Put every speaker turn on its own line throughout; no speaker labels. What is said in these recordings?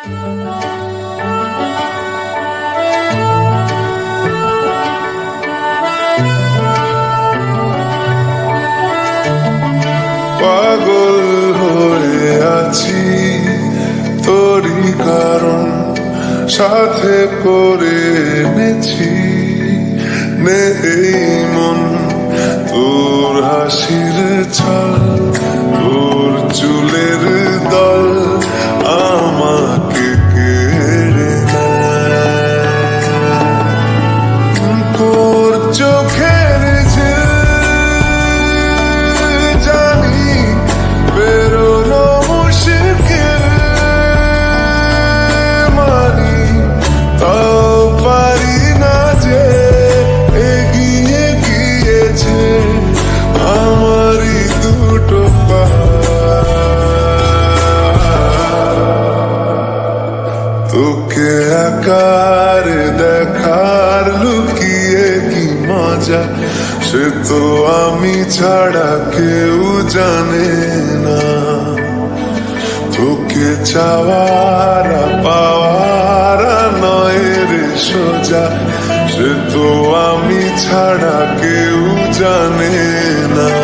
পাগল হয়ে আছি, তোরই কারণ সাথে করে এনেছি। নে এই মন তোর হাসির ছল তোর চোখের জানি বেরোনো মুশকিল মানি তাও যে গিয়েছে তোকে আকার দেখার সে তো আমি ছাড়া কেউ জানে না। তোকে চাওয়ার, পাওয়ার নয় রে সোজা। সে তো আমি ছাড়া কেউ জানে না।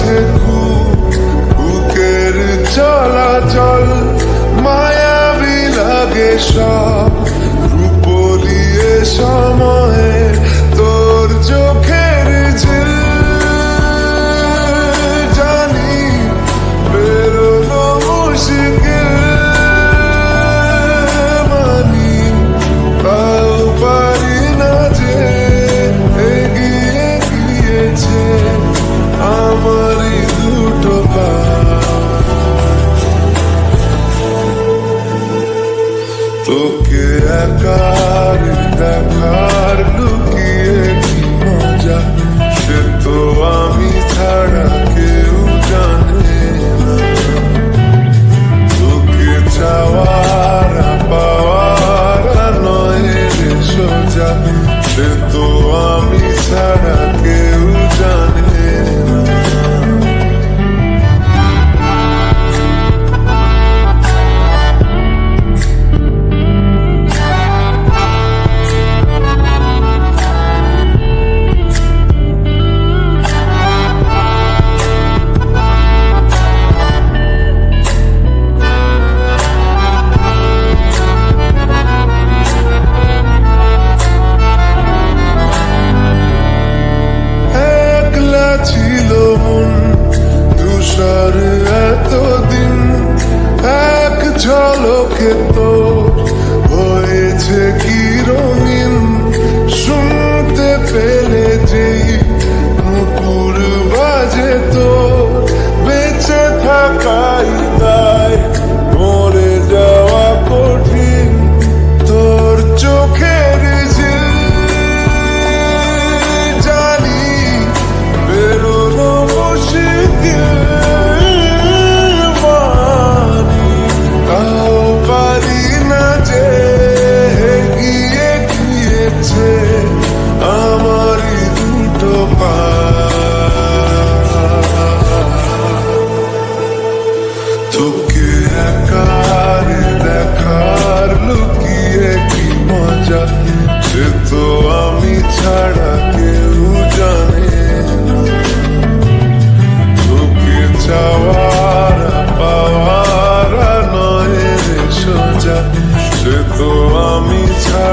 আছে বুকের চলাচল মায়াবী লাগে সব। তোকে একার দেখার, লুকিয়ে কি মজা? সে তো আমি ছাড়া কেউ জানে না। তোকে চাওয়ার, পাওয়ার নয় রে সোজা, সে তো আমি তুষার এতদিন এক ঝলকে তো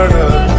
Turn.